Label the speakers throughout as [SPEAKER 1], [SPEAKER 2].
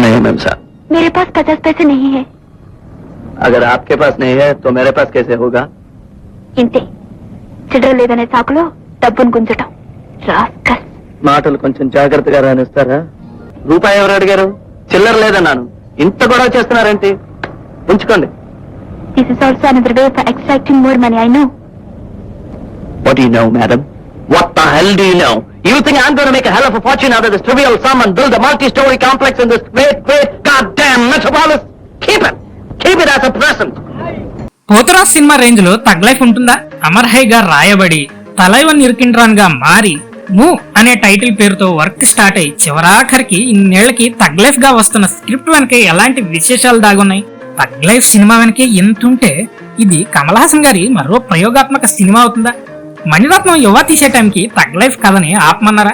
[SPEAKER 1] नहीं है मैम साहब
[SPEAKER 2] मेरे पास पचास पैसे नहीं है
[SPEAKER 1] अगर आपके पास नहीं है तो मेरे पास कैसे होगा
[SPEAKER 2] ఇంతే చిల్లర లేదనే సాకులో డబ్బును గుంజటం రాస్కల్
[SPEAKER 1] మాటలు కొంచెం జాగ్రత్తగా రానిస్తారా రూపాయి ఎవరు అడిగారు చిల్లర లేదన్నాను ఇంత గొడవ చేస్తున్నారేంటి ఉంచుకోండి
[SPEAKER 2] this is also another way for extracting more money I know
[SPEAKER 1] What do you know, madam? What the hell do you know? You think I'm going to make a hell of a fortune out of this trivial sum and build a multi-story complex in this great, great, goddamn metropolis? Keep it! Keep it as a present!
[SPEAKER 3] Potharaj cinema రేంజ్లో thug life ఉంటుందా Amar high గా రాయబడి తలైవన్ ఇర్కిండ్రాన్గా మారి మూ అనే title పేరుతో work start అయ్యి చివరాఖరికి ఇన్నేళ్ళకి తగ్లైఫ్గా వస్తున్న స్క్రిప్ట్ వెనక ఎలాంటి విశేషాలు దాగున్నాయి తగ్లైఫ్ సినిమా వెనకే ఎంతుంటే ఇది కమల్ హాసన్ గారి మరో ప్రయోగాత్మక సినిమా అవుతుందా మణిరత్నం యువ తీసే టైంకి తగ్ లైఫ్ కథని ఆపమన్నారా?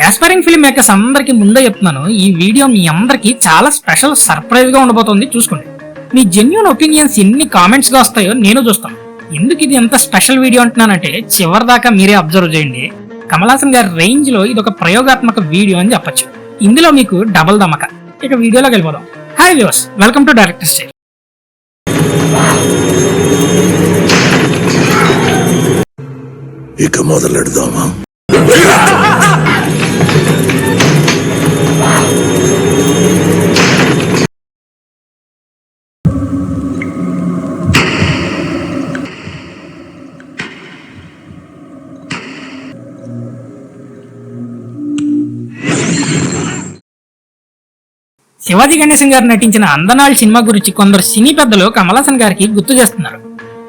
[SPEAKER 3] యాస్పైరింగ్ ఫిల్మ్ మేకర్స్ అందరికీ ముందే చెప్తున్నాను ఈ వీడియో మీ అందరికీ చాలా స్పెషల్ సర్ప్రైజ్గా ఉండబోతోంది చూసుకోండి. మీ జెన్యున్ ఒపీనియన్స్ ఎన్ని కామెంట్స్గా వస్తాయో నేను చూస్తాను. ఎందుకు ఇది ఎంత స్పెషల్ వీడియో అంటున్నానంటే చివరి దాకా మీరే అబ్జర్వ్ చేయండి. కమలాసన్ గారి రేంజ్లో ఇది ఒక ప్రయోగాత్మక వీడియో అని చెప్పొచ్చు. ఇందులో మీకు డబల్ దమక ఇక వీడియోలోకి వెళ్ళిపోదాం. Hi views welcome to director state
[SPEAKER 4] ఇక మొదలెడదామా?
[SPEAKER 3] శివాజీ గణేశన్ గారు నటించిన అందనాళ్ సినిమా గురించి కొందరు సినీ పెద్దలు కమలాసన్ గారికి గుర్తు చేస్తున్నారు.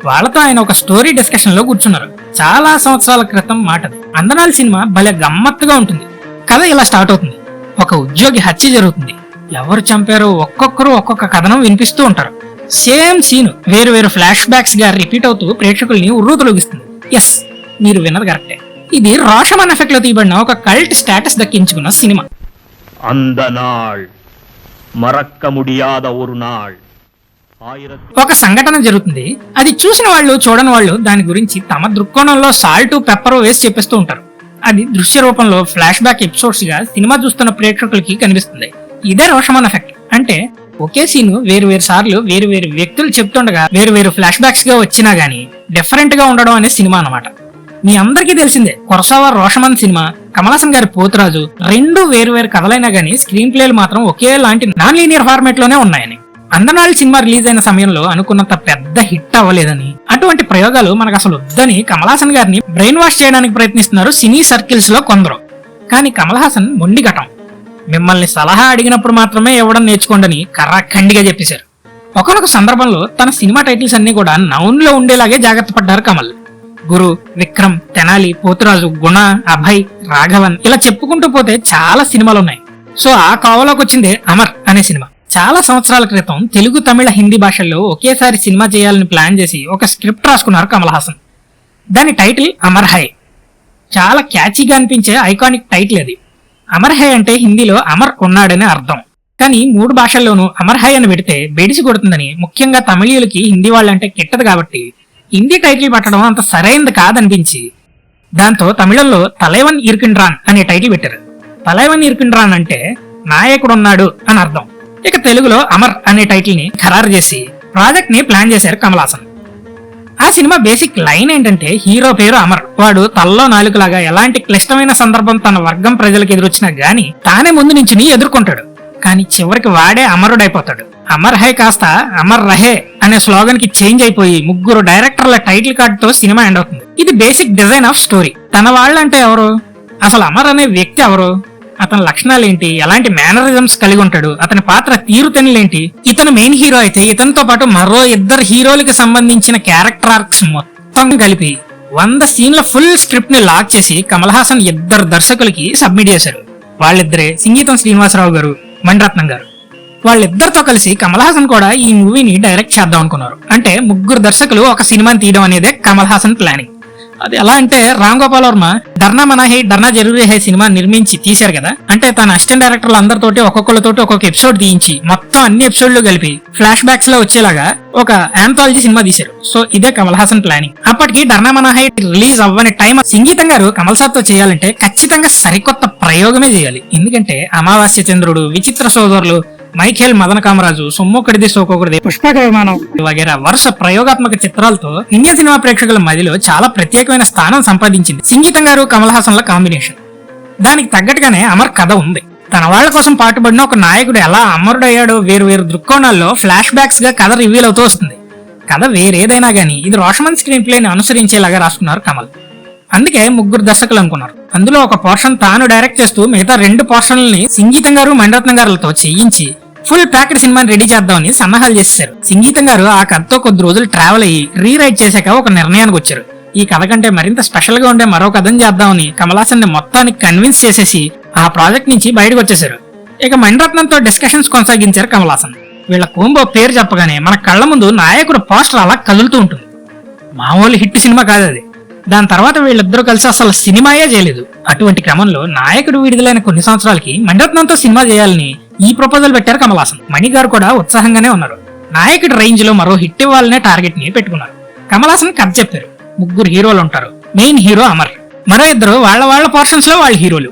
[SPEAKER 3] వాళ్ళతో ఆయన ఒక స్టోరీ డిస్కషన్లో కూర్చున్నారు. చాలా సంవత్సరాల క్రితం మాట. అందనాల సినిమా భలే గమ్మత్తుగా ఉంటుంది. కథ ఇలా స్టార్ట్ అవుతుంది. ఒక ఉద్యోగి హత్య జరుగుతుంది. ఎవరు చంపారో ఒక్కొక్కరు ఒక్కొక్క కథనం వినిపిస్తూ ఉంటారు. సేమ్ సీన్ వేరు వేరు ఫ్లాష్ బ్యాక్స్గా రిపీట్ అవుతూ ప్రేక్షకుల్ని ఉర్రూతలోగిస్తుంది. ఎస్ మీరు విన్నది కరెక్టే. ఇది రోషమన్ ఎఫెక్ట్లో తీయబడిన ఒక కల్ట్ స్టేటస్ దక్కించుకున్న సినిమా.
[SPEAKER 5] అందనాళ్ మరక్క ముడియాద ఒరు నాళ్
[SPEAKER 3] ఒక సంఘటన జరుగుతుంది. అది చూసిన వాళ్ళు చూడని వాళ్ళు దాని గురించి తమ దృక్కోణంలో సాల్ట్ పెప్పర్ వేసి చెప్పిస్తూ ఉంటారు. అది దృశ్య రూపంలో ఫ్లాష్ బ్యాక్ ఎపిసోడ్స్గా సినిమా చూస్తున్న ప్రేక్షకులకి కనిపిస్తుంది. ఇదే రోషమన్ ఎఫెక్ట్. అంటే ఒకే సీన్ వేరు వేరు సార్లు వేరు వేరు వ్యక్తులు చెప్తుండగా వేరు వేరు ఫ్లాష్ బ్యాక్స్గా వచ్చినా గానీ డిఫరెంట్గా ఉండడం అనే సినిమా అన్నమాట. మీ అందరికీ తెలిసిందే కొరసావ రోషమన్ సినిమా కమలాసన్ గారి పోతురాజు రెండు వేరు వేరు కథలైనా గానీ స్క్రీన్ ప్లేలు మాత్రం ఒకేలాంటి నాన్ లీనియర్ ఫార్మేట్లోనే ఉన్నాయని. అందనాళి సినిమా రిలీజ్ అయిన సమయంలో అనుకున్నంత పెద్ద హిట్ అవ్వలేదని. అటువంటి ప్రయోగాలు మనకు అసలు వద్దని కమలాసన్ గారిని బ్రెయిన్ వాష్ చేయడానికి ప్రయత్నిస్తున్నారు సినీ సర్కిల్స్లో కొందరు. కానీ కమల్ హాసన్ మొండి ఘటం. మిమ్మల్ని సలహా అడిగినప్పుడు మాత్రమే ఇవ్వడం నేర్చుకోండని కర్రఖండిగా చెప్పేశారు. ఒకనొక సందర్భంలో తన సినిమా టైటిల్స్ అన్ని కూడా నౌన్లో ఉండేలాగే జాగ్రత్త పడ్డారు కమల్. గురు విక్రమ్ తెనాలి పోతురాజు గుణ అభయ్ రాఘవన్ ఇలా చెప్పుకుంటూ పోతే చాలా సినిమాలు ఉన్నాయి సో ఆ కోవలోకి వచ్చిందే అమర్ అనే సినిమా. చాలా సంవత్సరాల క్రితం తెలుగు తమిళ హిందీ భాషల్లో ఒకేసారి సినిమా చేయాలని ప్లాన్ చేసి ఒక స్క్రిప్ట్ రాసుకున్నారు కమల్ హాసన్. దాని టైటిల్ అమర్ హై. చాలా క్యాచీగా అనిపించే ఐకానిక్ టైటిల్ అది. అమర్ హై అంటే హిందీలో అమర్ ఉన్నాడని అర్థం. కానీ మూడు భాషల్లోనూ అమర్ హై అని పెడితే బెడిసి కొడుతుందని ముఖ్యంగా తమిళీయులకి హిందీ వాళ్ళంటే కిట్టదు కాబట్టి హిందీ టైటిల్ పెట్టడం అంత సరైనది కాదనిపించి దాంతో తమిళంలో తలైవన్ ఇర్కిండ్రాన్ అనే టైటిల్ పెట్టారు. తలైవన్ ఇర్కిండ్రాన్ అంటే నాయకుడు ఉన్నాడు అని అర్థం. ఇక తెలుగులో అమర్ అనే టైటిల్ని ఖరారు చేసి ప్రాజెక్ట్ని ప్లాన్ చేశారు కమల్ హాసన్. ఆ సినిమా బేసిక్ లైన్ ఏంటంటే హీరో పేరు అమర్. వాడు తల్లో నాలుగులాగా ఎలాంటి క్లిష్టమైన సందర్భం తన వర్గం ప్రజలకు ఎదురొచ్చినా గాని తానే ముందు నించుని ఎదుర్కొంటాడు. కానీ చివరికి వాడే అమరుడైపోతాడు. అమర్ హై కాస్త అమర్ రహే అనే స్లోగన్కి చేంజ్ అయిపోయి ముగ్గురు డైరెక్టర్ల టైటిల్ కార్డ్తో సినిమా ఎండ్ అవుతుంది. ఇది బేసిక్ డిజైన్ ఆఫ్ స్టోరీ తన వాళ్ళంటే ఎవరు? అసలు అమర్ అనే వ్యక్తి ఎవరు? అతని లక్షణాలు ఏంటి ఎలాంటి మేనరిజమ్స్ కలిగి ఉంటాడు? అతని పాత్ర తీరుతెనులేంటి ఇతను మెయిన్ హీరో అయితే ఇతనితో పాటు మరో ఇద్దరు హీరోలకి సంబంధించిన క్యారెక్టర్ ఆర్క్స్ మొత్తం కలిపి వంద సీన్ల ఫుల్ స్క్రిప్ట్ని లాక్ చేసి కమల్ హాసన్ ఇద్దరు దర్శకులకి సబ్మిట్ చేశారు. వాళ్ళిద్దరే సంగీతం శ్రీనివాసరావు గారు మణిరత్నం గారు. వాళ్ళిద్దరితో కలిసి కమల్ హాసన్ కూడా ఈ మూవీని డైరెక్ట్ చేద్దాం అనుకున్నారు. అంటే ముగ్గురు దర్శకులు ఒక సినిమాని తీయడం అనేదే కమల్ హాసన్ ప్లానింగ్ అది ఎలా అంటే రామ్ గోపాల్ వర్మ డర్నా మనాహి డర్నా జరూరీ హై సినిమా నిర్మించి తీశారు కదా. అంటే తన అసిస్టెంట్ డైరెక్టర్లు అందరితోటి ఒక్కొక్కరితోటి ఒక్కొక్క ఎపిసోడ్ తీయించి మొత్తం అన్ని ఎపిసోడ్లు కలిపి ఫ్లాష్ బ్యాక్స్లో వచ్చేలాగా ఒక ఆంథాలజీ సినిమా తీశారు. సో ఇదే కమల్ హాసన్ ప్లానింగ్ అప్పటికి డర్నా మనాహై రిలీజ్ అవ్వని టైం సంగీతం గారు కమల్ సార్తో చేయాలంటే ఖచ్చితంగా సరికొత్త ప్రయోగమే చేయాలి. ఎందుకంటే అమావాస్య చంద్రుడు విచిత్ర సోదరులు మైఖేల్ మదన కామరాజు సొమ్మొక్కడిది సోకొకడిది పుష్పక విమానం వగేరా వరుస ప్రయోగాత్మక చిత్రాలతో ఇండియన్ సినిమా ప్రేక్షకుల మదిలో చాలా ప్రత్యేకమైన స్థానం సంపాదించింది సంగీతం గారు కమల్ హాసన్ల కాంబినేషన్. దానికి తగ్గట్టుగానే అమర్ కథ ఉంది. తన వాళ్ళ కోసం పాటుపడిన ఒక నాయకుడు ఎలా అమరుడయ్యాడో వేరు వేరు దృక్కోణాల్లో ఫ్లాష్ బ్యాక్స్గా కథ రివీల్ అవుతూ వస్తుంది. కథ వేరేదైనా గానీ ఇది రోషమన్ స్క్రీన్ ప్లేని అనుసరించేలాగా రాసుకున్నారు కమల్. అందుకే ముగ్గురు దర్శకులు అనుకున్నారు. అందులో ఒక పోర్షన్ తాను డైరెక్ట్ చేస్తూ మిగతా రెండు పోర్షన్లని సంగీతం గారు మణిరత్నం గారులతో చేయించి ఫుల్ ప్యాకెడ్ సినిమాని రెడీ చేద్దామని సన్నాహాలు చేశారు సంగీతం గారు ఆ కథతో కొద్ది రోజులు ట్రావెల్ అయ్యి రీరైట్ చేశాక ఒక నిర్ణయానికి వచ్చారు. ఈ కథ కంటే మరింత స్పెషల్గా ఉండే మరో కథను చేద్దామని కమలాసన్ని మొత్తానికి కన్విన్స్ చేసేసి ఆ ప్రాజెక్ట్ నుంచి బయటకు వచ్చేసారు ఇక మణిరత్నంతో డిస్కషన్స్ కొనసాగించారు కమలాసన్ వీళ్ళ కోంబో పేరు చెప్పగానే మన కళ్ళ ముందు నాయకుడు పోస్టర్ అలా కదులుతూ ఉంటుంది. మామూలు హిట్ సినిమా కాదు అది. దాని తర్వాత వీళ్ళిద్దరూ కలిసి అసలు సినిమాయే చేయలేదు. అటువంటి క్రమంలో నాయకుడు విడుదలైన కొన్ని సంవత్సరాలకి మణిరత్నంతో సినిమా చేయాలని ఈ ప్రపోజల్ పెట్టారు కమలాసన్. మణి గారు కూడా ఉత్సాహంగానే ఉన్నారు. నాయకుడి రేంజ్లో మరో హిట్ ఇవ్వాలనే టార్గెట్ని పెట్టుకున్నారు. కమలాసన్ కథ చెప్పారు. ముగ్గురు హీరోలు ఉంటారు. Main hero Amar. మరో ఇద్దరు వాళ్ళ వాళ్ళ పోర్షన్స్లో వాళ్ళ హీరోలు.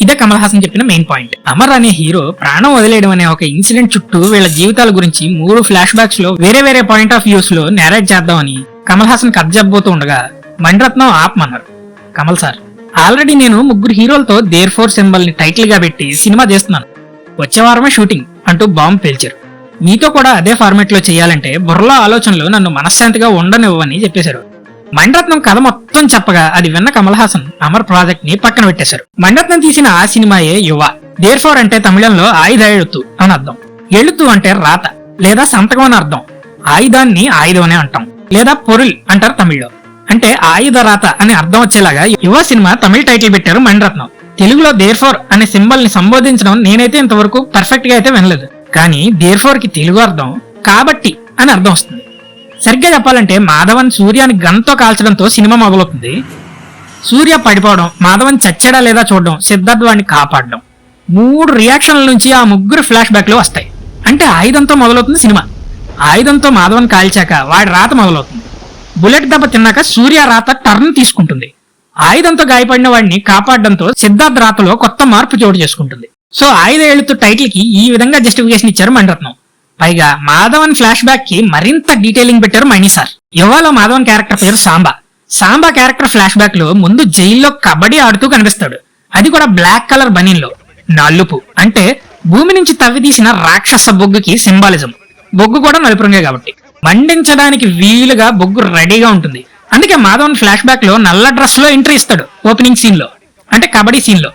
[SPEAKER 3] ఇదే కమల్ హాసన్ చెప్పిన మెయిన్ పాయింట్ అమర్ అనే హీరో ప్రాణం వదిలేయడం అనే ఒక ఇన్సిడెంట్ చుట్టూ వీళ్ళ జీవితాల గురించి మూడు ఫ్లాష్ బ్యాక్స్లో వేరే వేరే పాయింట్ ఆఫ్ వ్యూస్లో నేరేట్ చేద్దామని కమల్ హాసన్ కథ చెప్పబోతూ ఉండగా మణిరత్నం ఆపమన్నారు. కమల్ సార్ ఆల్రెడీ నేను ముగ్గురు హీరోలతో దేర్ ఫోర్ సింబల్ని టైటిల్గా పెట్టి సినిమా చేస్తున్నాను. వచ్చే వారమే షూటింగ్ అంటూ బాంబు పేల్చారు. మీతో కూడా అదే ఫార్మాట్లో చేయాలంటే బుర్రలో ఆలోచనలు నన్ను మనశ్శాంతిగా ఉండనివ్వని చెప్పేశారు. మణిరత్నం కథ మొత్తం చెప్పగా అది విన్న కమల్ హాసన్ అమర్ ప్రాజెక్ట్ని పక్కన పెట్టేశారు. మణిరత్నం తీసిన ఆ సినిమాయే యువ. దేర్ ఫోర్ అంటే తమిళంలో ఆయుధ ఎഴുతు అని అర్థం. ఎഴുతు అంటే రాత లేదా సంతకం అని అర్థం. ఆయుధాన్ని ఆయుధం అనే అంటాం. లేదా పొరుల్ అంటారు తమిళ్ళో. అంటే ఆయుధ రాత అని అర్థం వచ్చేలాగా యువ సినిమా తమిళ టైటిల్ పెట్టారు మణిరత్నం తెలుగులో దేర్ ఫోర్ అనే సింబల్ని సంబోధించడం నేనైతే ఇంతవరకు పర్ఫెక్ట్గా అయితే వినలేదు. కానీ దేర్ ఫోర్కి తెలుగు అర్థం కాబట్టి అని అర్థం వస్తుంది. సరిగ్గా చెప్పాలంటే మాధవన్ సూర్యాని గన్తో కాల్చడంతో సినిమా మొదలవుతుంది. సూర్య పడిపోవడం మాధవన్ చచ్చాడా లేదా చూడడం సిద్ధార్థ్ వాడిని కాపాడడం మూడు రియాక్షన్ల నుంచి ఆ ముగ్గురు ఫ్లాష్ బ్యాక్లు వస్తాయి. అంటే ఆయుధంతో మొదలవుతుంది సినిమా. ఆయుధంతో మాధవన్ కాల్చాక వాడి రాత మొదలవుతుంది. బుల్లెట్ దెబ్బ తిన్నాక సూర్య రాత టర్న్ తీసుకుంటుంది. ఆయుధంతో గాయపడిన వాడిని కాపాడడంతో సిద్ధార్థ్ రాతలో కొత్త మార్పు చోటు చేసుకుంటుంది. సో ఆయుధ ఏళ్ళతో టైటిల్కి ఈ విధంగా జస్టిఫికేషన్ ఇచ్చారు మణిరత్నం పైగా మాధవన్ ఫ్లాష్ బ్యాక్కి మరింత డీటెయిలింగ్ పెట్టారు మణి సార్. యువలో మాధవన్ క్యారెక్టర్ పేరు సాంబా. సాంబా క్యారెక్టర్ ఫ్లాష్ బ్యాక్లో ముందు జైల్లో కబడ్డీ ఆడుతూ కనిపిస్తాడు. అది కూడా బ్లాక్ కలర్ బనీన్లో. నలుపు. అంటే భూమి నుంచి తవ్వి తీసిన రాక్షస బొగ్గుకి సింబాలిజం బొగ్గు కూడా నలుపు రంగే కాబట్టి. మండించడానికి వీలుగా బొగ్గు రెడీగా ఉంటుంది. అందుకే మాధవన్ ఫ్లాష్ బ్యాక్లో నల్ల డ్రెస్లో ఎంట్రీ ఇస్తాడు ఓపెనింగ్ సీన్లో. అంటే కబడ్డీ సీన్లో.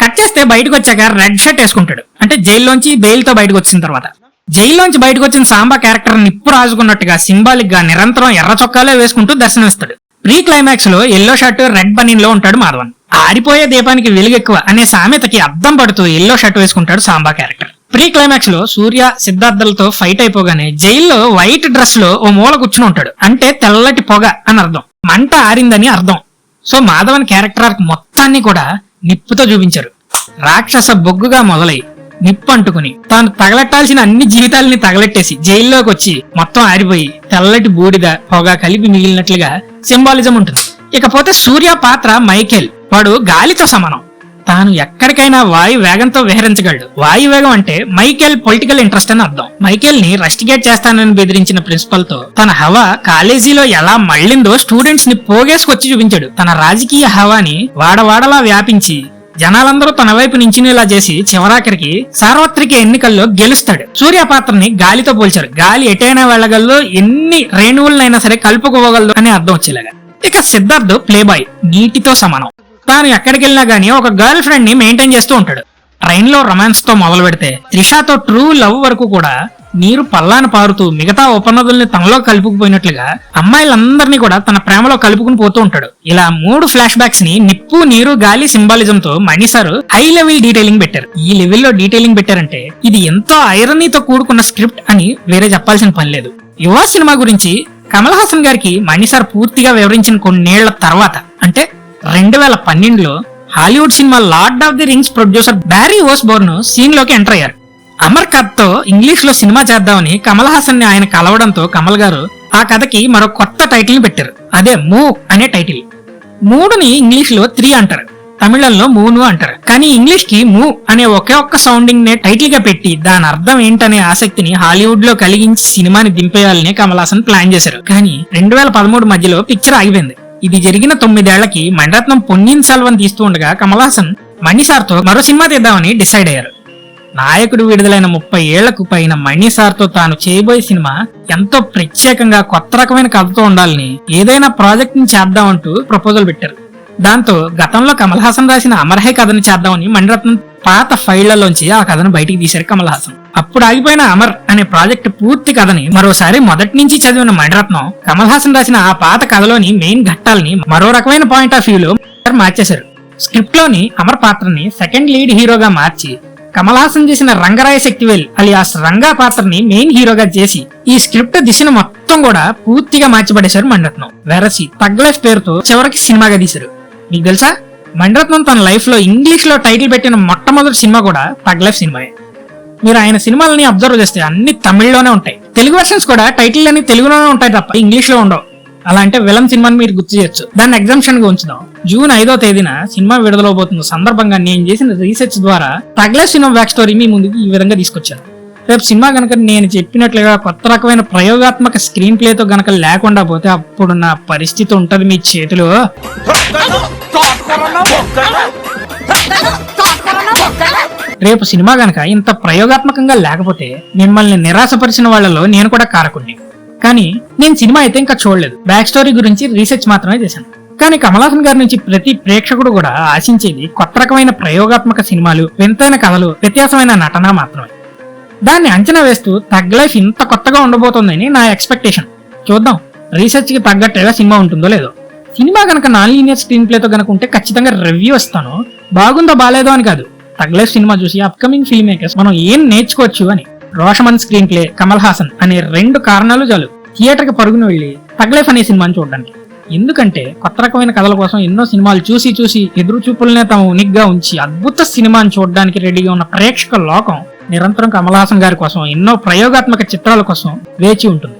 [SPEAKER 3] కట్ చేస్తే బయటకు వచ్చాక రెడ్ షర్ట్ వేసుకుంటాడు. అంటే జైల్లోంచి బెయిల్తో బయటకు వచ్చిన తర్వాత. జైల్లోంచి బయటకు వచ్చిన సాంబా క్యారెక్టర్ నిప్పు రాజుకున్నట్టుగా సింబాలిక్గా నిరంతరం ఎర్ర చొక్కాలే వేసుకుంటూ దర్శనమిస్తాడు. ప్రీ క్లైమాక్స్లో ఎల్లో షర్ట్ రెడ్ బనీన్లో ఉంటాడు మాధవన్. ఆరిపోయే దీపానికి వెలుగెక్కువ అనే సామెతకి అద్దం పడుతూ ఎల్లో షర్ట్ వేసుకుంటాడు సాంబా క్యారెక్టర్ ప్రీ క్లైమాక్స్లో సూర్య సిద్ధార్థలతో ఫైట్ అయిపోగానే జైల్లో వైట్ డ్రెస్లో ఓ మూల కూర్చుని ఉంటాడు. అంటే తెల్లటి పొగ అని అర్థం. మంట ఆరిందని అర్థం. సో మాధవన్ క్యారెక్టర్ ఆర్క్ మొత్తాన్ని కూడా నిప్పుతో చూపించారు. రాక్షస బొగ్గుగా మొదలై నిప్పు అంటుకుని తాను తగలెట్టాల్సిన అన్ని జీవితాలని తగలెట్టేసి జైల్లోకి వచ్చి మొత్తం ఆరిపోయి తెల్లటి బూడిద పొగ కలిపి మిగిలినట్లుగా సింబాలిజం ఉంటుంది. ఇకపోతే సూర్య పాత్ర మైకేల్. వాడు గాలితో సమానం. తాను ఎక్కడికైనా వాయు వేగంతో విహరించగలడు. వాయు వేగం అంటే మైకేల్ పొలిటికల్ ఇంట్రెస్ట్ అని అర్థం. మైకేల్ని రస్టిగేట్ చేస్తానని బెదిరించిన ప్రిన్సిపల్తో తన హవా కాలేజీలో ఎలా మళ్ళిందో స్టూడెంట్స్ని పోగేసుకొచ్చి చూపించాడు. తన రాజకీయ హవాని వాడవాడలా వ్యాపించి జనాలందరూ తన వైపు నించునేలా చేసి చివరాఖరికి సార్వత్రిక ఎన్నికల్లో గెలుస్తాడు. సూర్య పాత్రని గాలితో పోల్చారు. గాలి ఎటైనా వెళ్ళగలదు ఎన్ని రేణువులనైనా సరే కలుపుకోగలదు అనే అర్థం వచ్చేలాగా. ఇక సిద్ధార్థ్ ప్లే బాయ్ నీటితో సమానం. తాను ఎక్కడికి వెళ్ళినా గానీ ఒక గర్ల్ ఫ్రెండ్ని మెయింటైన్ చేస్తూ ఉంటాడు. ట్రైన్లో రొమాన్స్తో మొదలు పెడితే త్రిషాతో ట్రూ లవ్ వరకు కూడా నీరు పల్లాన పారుతూ మిగతా ఉపనదుల్ని తనలో కలుపుకుపోయినట్లుగా అమ్మాయిలందరినీ కూడా తన ప్రేమలో కలుపుకుని పోతూ ఉంటాడు. ఇలా మూడు ఫ్లాష్ బ్యాక్స్ని నిప్పు నీరు గాలి సింబాలిజం తో మణిసారు హై లెవెల్ డీటెయిలింగ్ పెట్టారు. ఈ లెవెల్లో డీటెయిలింగ్ పెట్టారంటే ఇది ఎంతో ఐరనీతో కూడుకున్న స్క్రిప్ట్ అని వేరే చెప్పాల్సిన పని లేదు. యువ సినిమా గురించి కమల్ హాసన్ గారికి మణిసార్ పూర్తిగా వివరించిన కొన్నేళ్ళ తర్వాత అంటే రెండు వేల పన్నెండులో Hollywood cinema Lord of the Rings producer Barry Osborne సీన్లోకి enter అయ్యారు. అమర్ కథ్తో ఇంగ్లీష్లో సినిమా చేద్దామని కమల్ హాసన్ని ఆయన కలవడంతో కమల్ గారు ఆ కథకి మరో కొత్త టైటిల్ని పెట్టారు. అదే మూవ్ అనే టైటిల్. మూడుని ఇంగ్లీష్లో త్రీ అంటారు. తమిళంలో మూను అంటారు. కానీ ఇంగ్లీష్కి మూ అనే ఒకే ఒక్క సౌండింగ్ నే టైటిల్గా పెట్టి దాని అర్థం ఏంటనే ఆసక్తిని హాలీవుడ్లో కలిగించి సినిమాని దింపేయాలని కమల్ హాసన్ ప్లాన్ చేశారు. కానీ రెండు వేల పదమూడు మధ్యలో పిక్చర్ ఆగిపోయింది. ఇది జరిగిన తొమ్మిదేళ్ళకి మణిరత్నం పొన్నిన్ సెల్వన్ తీస్తూ ఉండగా కమలాసన్ మణిసార్తో మరో సినిమా తీద్దామని డిసైడ్ అయ్యారు. నాయకుడు విడుదలైన ముప్పై ఏళ్ళకు పైన మణిసార్తో తాను చేయబోయే సినిమా ఎంతో ప్రత్యేకంగా కొత్త రకమైన కథతో ఉండాలని ఏదైనా ప్రాజెక్ట్ని చేద్దామంటూ ప్రపోజల్ పెట్టారు. దాంతో గతంలో కమల్ హాసన్ రాసిన అమర్హై కథను చేద్దామని మణిరత్నం పాత ఫైళ్ళలోంచి ఆ కథను బయటికి తీశారు కమల్ హాసన్ అప్పుడు ఆగిపోయిన అమర్ అనే ప్రాజెక్ట్ పూర్తి కథని మరోసారి మొదటి నుంచి చదివిన మణిరత్నం కమల్ హాసన్ రాసిన ఆ పాత కథలోని మెయిన్ ఘట్టాలని మరో రకమైన పాయింట్ ఆఫ్ వ్యూలో మార్చేశారు. స్క్రిప్ట్లోని అమర్ పాత్రని సెకండ్ లీడ్ హీరోగా మార్చి కమల్ హాసన్ చేసిన రంగరాయ శక్తివేల్ అలియాస్ రంగా పాత్రని మెయిన్ హీరోగా చేసి ఈ స్క్రిప్ట్ దిశను మొత్తం కూడా పూర్తిగా మార్చిపడేశారు మణిరత్నం. వెరసి తగ్లైఫ్ పేరుతో చివరికి సినిమాగా తీశారు. మీకు తెలుసా? మణిరత్నం తన లైఫ్లో ఇంగ్లీష్లో టైటిల్ పెట్టిన మొట్టమొదటి సినిమా కూడా పగ్లైఫ్ సినిమాయే. మీరు ఆయన సినిమాలని అబ్జర్వ్ చేస్తే అన్ని తమిళ్ళోనే ఉంటాయి. తెలుగు వర్షన్స్ కూడా టైటిల్ అని తెలుగులోనే ఉంటాయి తప్ప ఇంగ్లీష్లో ఉండవు. అలా అంటే విలన్ సినిమాని మీరు గుర్తు చేయొచ్చు. దాన్ని ఎగ్జామ్షన్గా ఉంచుదాం జూన్ ఐదో తేదీన సినిమా విడుదలవబోతున్న సందర్భంగా నేను చేసిన రీసెర్చ్ ద్వారా పగ్లైఫ్ సినిమా బ్యాక్ స్టోరీ మీ ముందుకు ఈ విధంగా తీసుకొచ్చాను. రేపు సినిమా కనుక నేను చెప్పినట్లుగా కొత్త రకమైన ప్రయోగాత్మక స్క్రీన్ ప్లేతో గనక లేకుండా పోతే అప్పుడు నా పరిస్థితి ఉంటుంది మీ చేతిలో. రేపు సినిమా గనక ఇంత ప్రయోగాత్మకంగా లేకపోతే మిమ్మల్ని నిరాశపరిచిన వాళ్ళలో నేను కూడా కారకుణ్ణి. కానీ నేను సినిమా అయితే ఇంకా చూడలేదు. బ్యాక్ స్టోరీ గురించి రీసెర్చ్ మాత్రమే చేశాను. కానీ కమలాసన్ గారి నుంచి ప్రతి ప్రేక్షకుడు కూడా ఆశించేది కొత్త రకమైన ప్రయోగాత్మక సినిమాలు వింతైన కథలు వ్యత్యాసమైన నటన మాత్రమే. దాన్ని అంచనా వేస్తూ తగ్ లైఫ్ ఇంత కొత్తగా ఉండబోతోందని నా ఎక్స్పెక్టేషన్. చూద్దాం రీసెర్చ్కి తగ్గట్టేలా తగ్గట్టుగా సినిమా ఉంటుందో లేదో. సినిమా కనుక నాన్ లీనియర్ స్క్రీన్ ప్లేతో కనుక ఉంటే ఖచ్చితంగా రివ్యూ ఇస్తాను బాగుందో బాలేదో అని కాదు. తగ్లైఫ్ సినిమా చూసి అప్కమింగ్ ఫిల్మ్ మేకర్స్ మనం ఏం నేర్చుకోవచ్చు అని. Rashomon screen play Kamal Haasan అనే రెండు కారణాలు చాలు. థియేటర్కి పరుగున వెళ్ళి తగ్లైఫ్ అనే సినిమాని చూడడానికి. ఎందుకంటే కొత్త రకమైన కథల కోసం ఎన్నో సినిమాలు చూసి చూసి ఎదురు చూపులనే తమ ఉనిగ్గా ఉంచి అద్భుత సినిమాని చూడడానికి రెడీగా ఉన్న ప్రేక్షక లోకం నిరంతరం కమలహాసన్ గారి కోసం ఎన్నో ప్రయోగాత్మక చిత్రాల కోసం వేచి ఉంటుంది.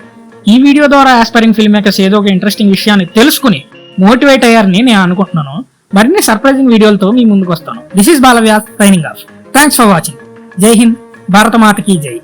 [SPEAKER 3] ఈ వీడియో ద్వారా ఆస్పైరింగ్ ఫిల్మ్ మేకర్స్ ఏదో ఒక ఇంట్రెస్టింగ్ విషయాన్ని తెలుసుకుని మోటివేట్ అయ్యారని నేను అనుకుంటున్నాను. మరిన్ని సర్ప్రైజింగ్ వీడియోలతో మీ ముందుకు వస్తాను. This is Balavyas signing off thanks for watching Jai Hind భారత మాతకి జై